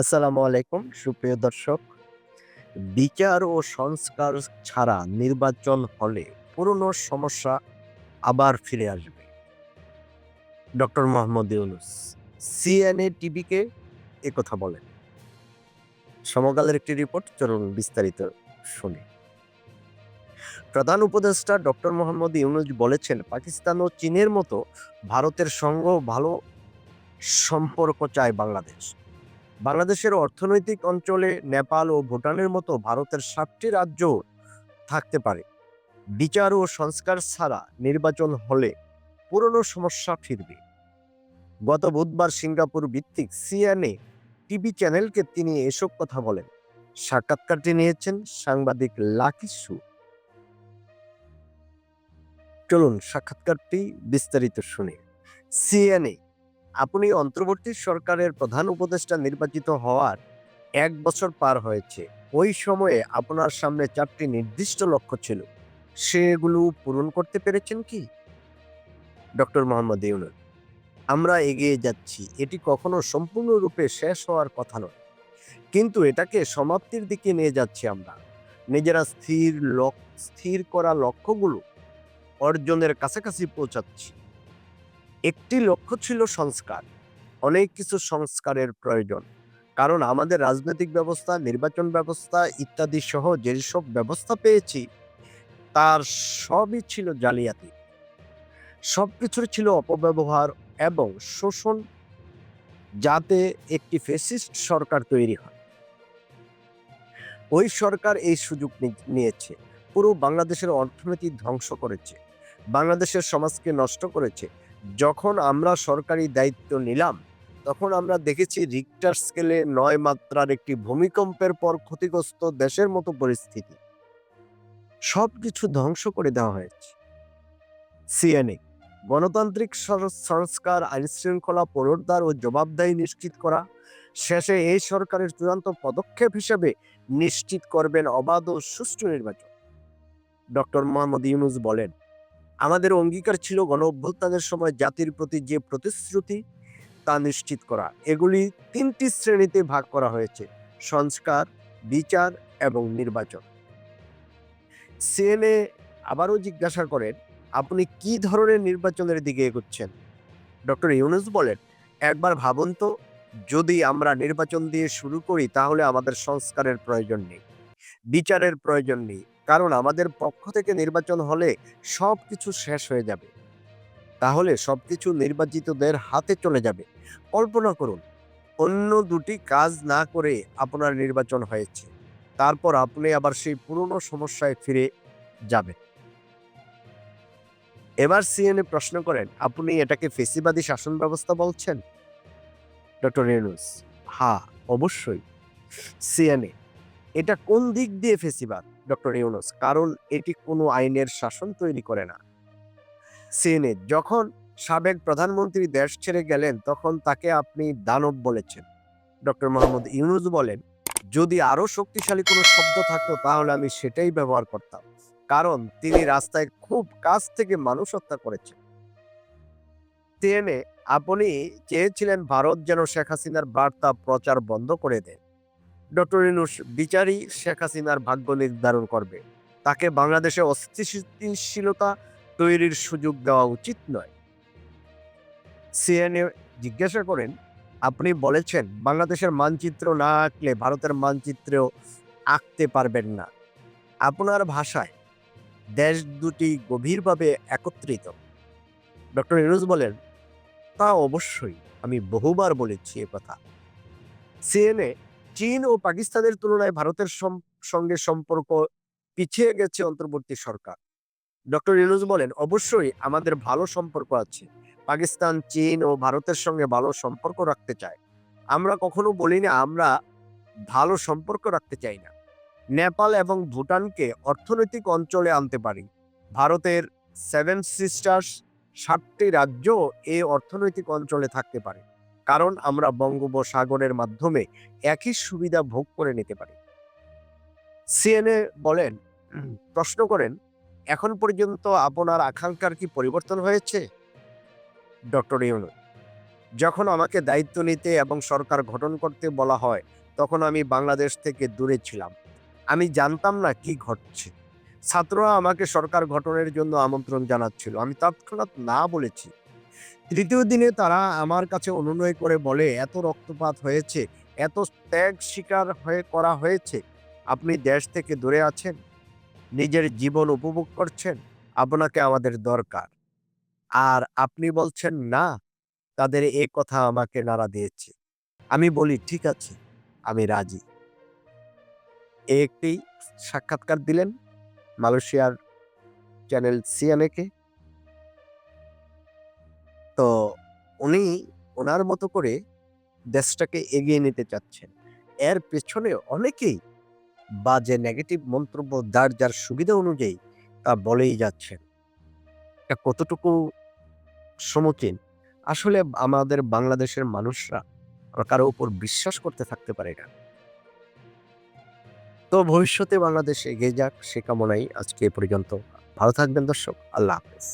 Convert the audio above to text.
আসসালামু আলাইকুম, সুপ্রিয় দর্শক। বিচার ও সংস্কার ছাড়া নির্বাচন হলে পুরনো সমস্যা আবার ফিরে আসবে। ডক্টর মোহাম্মদ ইউনুস সিএনএ টিভিকে কথা বলেন। সমকালের একটি রিপোর্ট, চলুন বিস্তারিত শুনি। প্রধান উপদেষ্টা ডক্টর মোহাম্মদ ইউনুস বলেছেন, পাকিস্তান ও চীনের মতো ভারতের সঙ্গ ভালো সম্পর্ক চায় বাংলাদেশ। বাংলাদেশের অর্থনৈতিক অঞ্চলে নেপাল ও ভুটানের মতো ভারতের সাতটি রাজ্য থাকতে পারে। বিচার ও সংস্কার ছাড়া নির্বাচন হলে পুরনো সমস্যা ফিরবে। গত বুধবার সিঙ্গাপুর ভিত্তিক সিএনএ টিভি চ্যানেলকে তিনি এসব কথা বলেন। সাক্ষাৎকারটি নিয়েছেন সাংবাদিক লাকিসু চলুন সাক্ষাৎকারটি বিস্তারিত শুনে। সিএনএ আপনি অন্তর্বর্তী সরকারের প্রধান উপদেষ্টা নির্বাচিত হওয়ার এক বছর পার হয়েছে। ওই সময়ে আপনার সামনে চারটি নির্দিষ্ট লক্ষ্য ছিল। সেগুলো পূরণ করতে পেরেছেন কি? ডক্টর মোহাম্মদ ইউনুস, আমরা এগিয়ে যাচ্ছি। এটি কখনো সম্পূর্ণরূপে শেষ হওয়ার কথা নয়। কিন্তু এটাকে সমাপ্তির দিকে নিয়ে যাচ্ছি আমরা। নিজেরা স্থির লক স্থির করা লক্ষ্যগুলো অর্জনের কাছাকাছি পৌঁছাচ্ছি। একটি লক্ষ্য ছিল সংস্কার, অনেক কিছু সংস্কারের প্রয়োজন। কারণ আমাদের রাজনৈতিক ব্যবস্থা, নির্বাচন ব্যবস্থা ইত্যাদি সহ যেসব ব্যবস্থা পেয়েছি, তার সবই ছিল জালিয়াতি। সবকিছুর ছিল অপব্যবহার এবং শোষণ যাতে একটি ফেসিস্ট সরকার তৈরি হয়। ওই সরকার এই সুযোগ নিয়েছে। পুরো বাংলাদেশের অর্থনীতি ধ্বংস করেছে। বাংলাদেশের সমাজকে নষ্ট করেছে। যখন আমরা সরকারি দায়িত্ব নিলাম, তখন আমরা দেখেছি রিক্টার স্কেলে নয় মাত্রার একটি ভূমিকম্পের পর ক্ষতিগ্রস্ত দেশের মতো পরিস্থিতি। সব কিছু ধ্বংস করে দেওয়া হয়েছে। সিএনএ গণতান্ত্রিক সংস্কার আইন শৃঙ্খলা পুনরুদ্ধার ও জবাবদাহি নিশ্চিত করা, শেষে এই সরকারের চূড়ান্ত পদক্ষেপ হিসেবে নিশ্চিত করবেন অবাধ ও সুষ্ঠু নির্বাচন। ডক্টর মোহাম্মদ ইউনুস বলেন আমাদের অঙ্গীকার ছিল গণ অভ্যুত্থানের সময় জাতির প্রতি যে প্রতিশ্রুতি, তা নিশ্চিত করা। এগুলি তিনটি শ্রেণীতে ভাগ করা হয়েছে, সংস্কার, বিচার এবং নির্বাচন। সিএনএ আবারও জিজ্ঞাসা করেন, আপনি কি ধরনের নির্বাচনের দিকে এগোচ্ছেন? ডক্টর ইউনুস বলেন, একবার ভাবুন তো, যদি আমরা নির্বাচন দিয়ে শুরু করি, তাহলে আমাদের সংস্কারের প্রয়োজন নেই, বিচারের প্রয়োজন নেই কারণ আমাদের পক্ষ থেকে নির্বাচন হলে সব কিছু শেষ হয়ে যাবে। তাহলে সব কিছু নির্বাচিতদের হাতে চলে যাবে। কল্পনা করুন, অন্য দুটি কাজ না করে আপনার নির্বাচন হয়েছে, তারপর আপনি আবার সেই পুরনো সমস্যায় ফিরে যাবেন। এবার সিএনএ প্রশ্ন করেন, আপনি এটাকে ফেসিবাদী শাসন ব্যবস্থা বলছেন? ডক্টর ইউনুস হ্যাঁ অবশ্যই। সিএনএ এটা কোন দিক দিয়ে ফেসিবাদ? ডক্টর ইউনুস, কারণ এটি কোনো আইনের শাসন তৈরি করে না। সিএনএ যখন সাবেক প্রধানমন্ত্রী দেশ ছেড়ে গেলেন, তখন তাকে আপনি দানব বলেছেন। ডক্টর মোহাম্মদ ইউনুস বলেন, যদি আরও শক্তিশালী কোনো শব্দ থাকতো, তাহলে আমি সেটাই ব্যবহার করতাম। কারণ তিনি রাস্তায় খুব কাছ থেকে মানুষ হত্যা করেছেন। সিএনএ, আপনি চেয়েছিলেন ভারত যেন শেখ হাসিনার বার্তা প্রচার বন্ধ করে দেয়। ডক্টর ইনুস বিচারই শেখ হাসিনার ভাগ্য নির্ধারণ করবে। তাকে বাংলাদেশে অস্থিতিশীলতা তৈরির সুযোগ দেওয়া উচিত নয়। সিএনএ জিজ্ঞাসা করেন, আপনি বলেছেন বাংলাদেশের মানচিত্র না আঁকলে ভারতের মানচিত্রেও আঁকতে পারবেন না। আপনার ভাষায় দেশ দুটি গভীরভাবে একত্রিত। ডক্টর ইনুস বলেন, তা অবশ্যই, আমি বহুবার বলেছি এ কথা। সিএনএ চীন ও পাকিস্তানের তুলনায় ভারতের সঙ্গে সম্পর্ক পিছিয়ে গেছে অন্তর্বর্তী সরকার। ডক্টর ইউনুস বলেন, অবশ্যই আমাদের ভালো সম্পর্ক আছে। পাকিস্তান, চীন ও ভারতের সঙ্গে ভালো সম্পর্ক রাখতে চায়। আমরা কখনো বলি না আমরা ভালো সম্পর্ক রাখতে চাই না। নেপাল এবং ভুটানকে অর্থনৈতিক অঞ্চলে আনতে পারি। ভারতের সেভেন সিস্টার্স সাতটি রাজ্য এই অর্থনৈতিক অঞ্চলে থাকতে পারে। কারণ আমরা বঙ্গোপসাগরের মাধ্যমে একই সুবিধা ভোগ করে নিতে পারি। সিএনএ বলেন প্রশ্ন করেন, এখন পর্যন্ত আপনার আকাঙ্ক্ষার কি পরিবর্তন হয়েছে? ডক্টর ইউনু যখন আমাকে দায়িত্ব নিতে এবং সরকার গঠন করতে বলা হয়, তখন আমি বাংলাদেশ থেকে দূরে ছিলাম। আমি জানতাম না কি ঘটছে। ছাত্ররা আমাকে সরকার গঠনের জন্য আমন্ত্রণ জানাচ্ছিল। আমি তৎক্ষণাৎ না বলেছি। তৃতীয় দিনে তারা আমার কাছে অনুনয় করে বলে, এত রক্তপাত হয়েছে, এত ত্যাগ শিকার হয়ে করা হয়েছে। আপনি দেশ থেকে দূরে আছেন, নিজের জীবন উপভোগ করছেন, আপনাকে আমাদের দরকার। আর আপনি বলছেন, না, তাদের এ কথা আমাকে নাড়া দিয়েছে। আমি বলি, ঠিক আছে, আমি রাজি। একটি সাক্ষাৎকার দিলেন মালয়েশিয়ার চ্যানেল সিএনএকে তো উনি ওনার মতো করে দেশটাকে এগিয়ে নিতে চাচ্ছেন। এর পেছনে অনেকেই বা যে নেগেটিভ মন্তব্য যার যার সুবিধা অনুযায়ী তা বলেই যাচ্ছেন। এটা কতটুকু সমীচীন? আসলে আমাদের বাংলাদেশের মানুষরা কারও উপর বিশ্বাস করতে থাকতে পারে না। তো ভবিষ্যতে বাংলাদেশ এগিয়ে যাক, সে কামনাই আজকে এ পর্যন্ত। ভালো থাকবেন দর্শক, আল্লাহ হাফেজ।